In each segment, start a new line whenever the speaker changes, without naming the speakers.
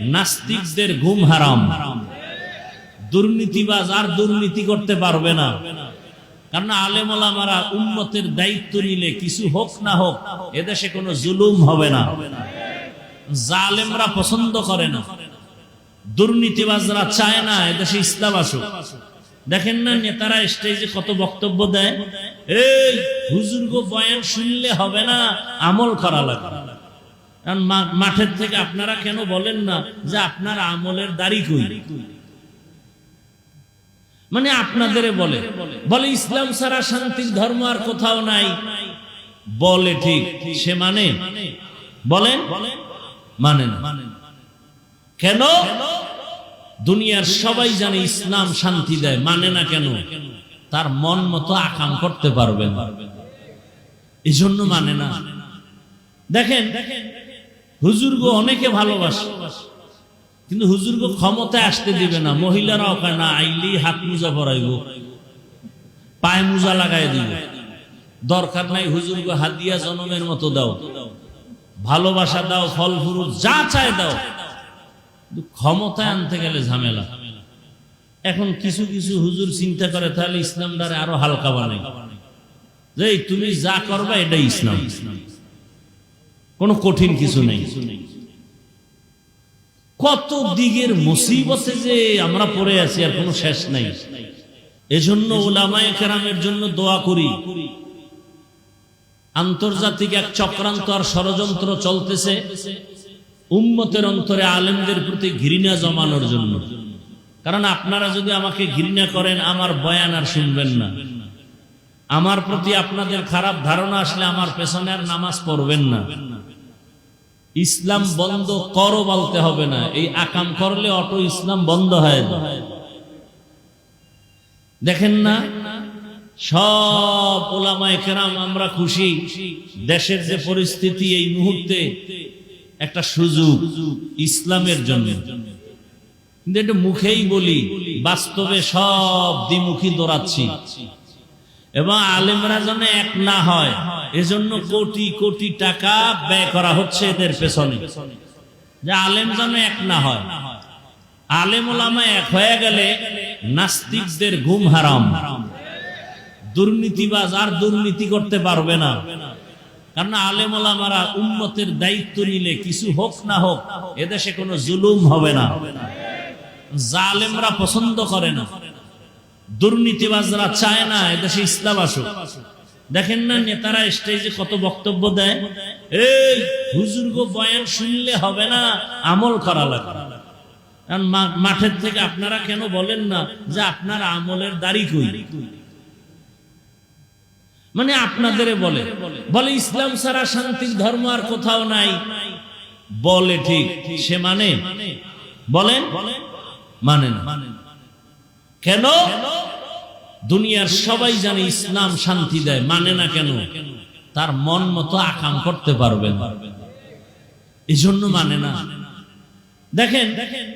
নাস্তিকদের ঘুম হারাম। দুর্নীতিবাজ আর দুর্নীতি করতে পারবে না। কারণ আলেম ওলামারা উন্মতের দায়িত্ব নিলে কিছু হোক না হোক, এদেশে কোনো জুলুম হবে না। জালেমরা পছন্দ করে না। দুর্নীতিবাজরা চায় না, এদেশে ইসলাম আসুক। দেখেন না নেতারা স্টেজে কত বক্তব্য দেয়? এই হুজুর্গ বয়ান শুনলে হবে না, আমল করা লাগবে। কারণ মাঠের থেকে আপনারা কেন বলেন না যে আপনার আমলের দাড়ি কই? মানে আপনাদের বলে। বলে, ইসলাম ছাড়া শান্তির ধর্ম আর কোথাও নাই। বলে ঠিক, সে মানে? বলেন মানে না। কেন? দুনিয়ার সবাই জানে ইসলাম শান্তি দেয় মানে না কেন? তার মন মতো আকাম করতে পারবে না। এই জন্য মানে না। দেখেন হুজুরগো অনেকে ভালোবাসে, কিন্তু হুজুরগো ক্ষমতায় আসতে দিবে না। মহিলারাও কয়, না আইলি হাত মুজা পরাইব, পায়ে মুজা লাগাই দিব। দরকার নাই হুজুরগো হাদিয়া জনমের মতো দাও। ভালোবাসা দাও ফল ফুরুট যা চায় দাও। ক্ষমতায় আনতে গেলে ঝামেলা। এখন কিছু কিছু হুজুর চিন্তা করে, তাহলে ইসলাম দ্বারা আরও হালকা বানাই। যে তুমি যা করবা এটাই ইসলাম। কোনো কঠিন কিছু নেই। কত দিকের মুসিবতে যে আমরা পড়ে আছি আর কোনো শেষ নাই। এজন্য ওলামায়ে কেরামের জন্য দোয়া করি। আন্তর্জাতিক এক চক্রান্ত আর ষড়যন্ত্র চলতেছে। উম্মতের অন্তরে আলেমদের প্রতি ঘৃণা জমানোর জন্য। কারণ আপনারা যদি আমাকে ঘৃণা করেন, আমার বয়ান আর শুনবেন না। আমার প্রতি আপনাদের খারাপ ধারণা আসলে আমার পেছনে আর নামাজ পড়বেন না। ইসলাম বন্ধ করো বলতে হবে না। এই আকাম করলে অটো ইসলাম বন্ধ হয়ে দেখেন না, সব ওলামায় কেরাম আমরা খুশি। দেশের যে পরিস্থিতি এই মুহূর্তে একটা সুযোগ ইসলামের জন্য। মুখেই বলি, বাস্তবে সব দ্বিমুখী দৌড়াচ্ছি। এবং আলেমরা যেন এক না হয়, এজন্য কোটি কোটি টাকা ব্যয় করা হচ্ছে এদের পেছনে। যে আলেম যেন এক না হয়। আলেম ওলামা এক হয়ে গেলে নাস্তিকদের ঘুম হারাম। দুর্নীতিবাজ আর দুর্নীতি করতে পারবে না। কারণ আলেম ওলামারা উন্মতের দায়িত্ব নিলে কিছু হোক না হোক, এদেশে কোনো জুলুম হবে না। জালেমরা পছন্দ করে না। দুর্নীতিবাজরা চায় না এদেশে ইসলাম আসুক। দেখেন না নেতারা স্টেজে কত বক্তব্য দেয়? এই হুজুর্গ বয়ান শুনলে হবে না, আমল করা লাগবে। কারণ মাঠের থেকে আপনারা কেন বলেন না যে আপনার আমলের দাড়ি কই? মানে আপনাদের বলে। বলে, ইসলাম ছাড়া শান্তির ধর্ম আর কোথাও নাই। বলে ঠিক, সে মানে? বলেন মানে না। কেন? দুনিয়ার সবাই জানে ইসলাম শান্তি দেয় মানে না কেন? তার মন মতো আকাম করতে পারবে এই জন্য মানে না। দেখেন দেখেন।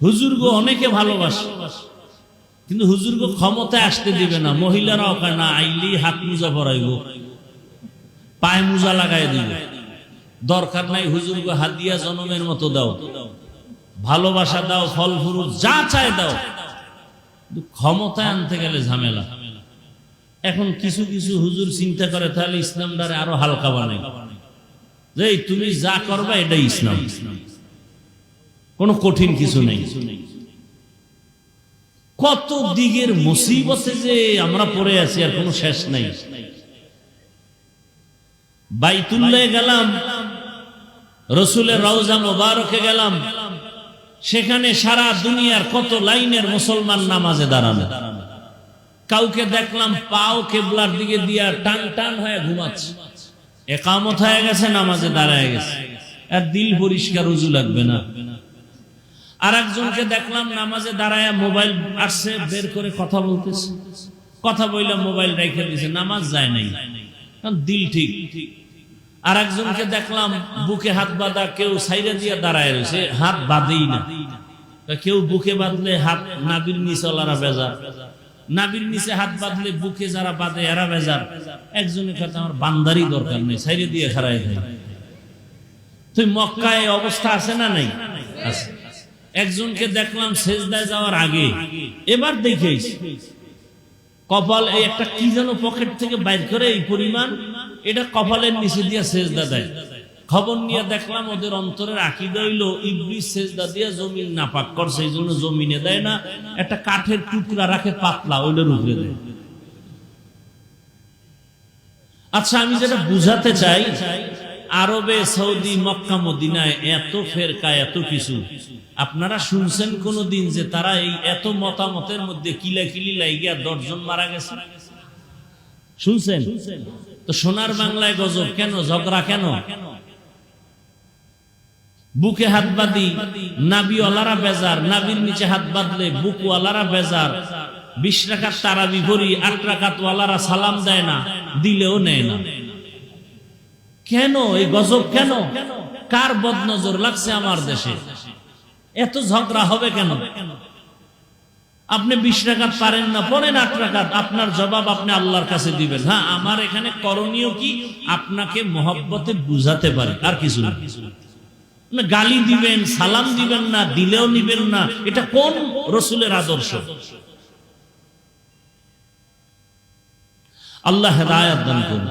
হুজুরগো অনেকে ভালোবাসে। কিন্তু হুজুরগো ক্ষমতায় আসতে দিবে না। মহিলারাও কয় না আইলি হাত মুজা পরাইব। পায়ে মুজা লাগাই দিব। দরকার নাই হুজুরগো হাদিয়া জনমের মতো দাও। ভালোবাসা দাও, ফল ফুরুট, যা চায় দাও। ক্ষমতায় আনতে গেলে ঝামেলা। এখন কিছু কিছু হুজুর চিন্তা করে, তাহলে ইসলাম দ্বারা আরও হালকা বানাই। যে তুমি যা করবা, এটাই ইসলাম। কোনো কঠিন কিছু নেই। কত দিকের মুসিবতে যে আমরা পড়ে আছি আর কোনো শেষ নাই। বাইতুল্লাহ গেলাম, রসুলের রওজা মোবারকে গেলাম, সেখানে সারা দুনিয়ার কত লাইনের মুসলমান নামাজে দাঁড়ানো। কাউকে দেখলাম পাও কেবলার দিকে দিয়া টান টান হয়ে ঘুমাচ্ছে। একামত হয়ে গেছে, নামাজে দাঁড়ায় গেছে। আর দিল পরিষ্কার উজু লাগবে না। আর একজনকে দেখলাম নামাজে দাঁড়ায় মোবাইল আসছে, বের করে কথা বলতেছে। কথা বললাম মোবাইল রেখে দিছে, নামাজ যায় নাই। দিল ঠিক। আর একজনকে দেখলাম বুকে হাত বাঁধা, কেউ সাইরে দিয়ে দাঁড়ায় রয়েছে, হাত বাঁধেই না। কেউ বুকে বাঁধলে হাত নাবির নিচলারা বেজার। নাবির নিচে হাত বাঁধলে বুকে যারা বাঁধে, এরা বেজার। একজনের কাছে আমার বান্দারই দরকার নেই, সাইডে দিয়ে খারাই দেয়। তুই মক্কায় অবস্থা আছে না নাই? আছে। একজনকে দেখলাম সেজদায় যাওয়ার আগে। এবার দেখেছি কপাল এই একটা কি যেন পকেট থেকে বাইর করে এই পরিমাণ, এটা কপালের নিচে দিয়ে সেজদা দেয়। খবর নিয়ে দেখলাম ওদের অন্তরের আকিদা হইল, ইবলিস সেজদা দিয়ে জমিন নাপাক করছে এই জন্য জমিনে দেয় না, একটা কাঠের টুকরা রাখে পাতলা ওইটার উপরে দেয়। আচ্ছা আমি যেটা বুঝাতে চাই আরবে, সৌদি, মক্কা, মদিনায় এত ফেরকা, এত কিছু। আপনারা শুনছেন কোনদিন যে তারা এই এত মতামতের মধ্যে কিলা কিলি লাইগিয়া দশজন মারা গেছে? শুনছেন? তো সোনার বাংলায় গজব কেন? ঝগড়া কেন? বুকে হাত বাঁধি, নাবিওয়ালারা বেজার, নাবির নিচে হাত বাঁধলে বুকওয়ালারা বেজার, বিশ রাখার তারা বিভরি আট রাখাতওয়ালারা সালাম দেয় না, দিলেও নেয় না। কেন? এই গজব কেন? কার বদনজর লাগছে আমার দেশে? এত ঝগড়া হবে কেন? আপনি বিশ রাকাত পারেন না পড়েন আট রাকাত আপনার জবাব আপনি আল্লাহর কাছে দিবেন। হ্যাঁ আমার এখানে করণীয় কি? আপনাকে মহব্বতে বুঝাতে পারি আর কিছু না, গালি দিবেন সালাম দিবেন না দিলেও নিবেন না এটা কোন রসুলের আদর্শ? আল্লাহ রায় দান করুন।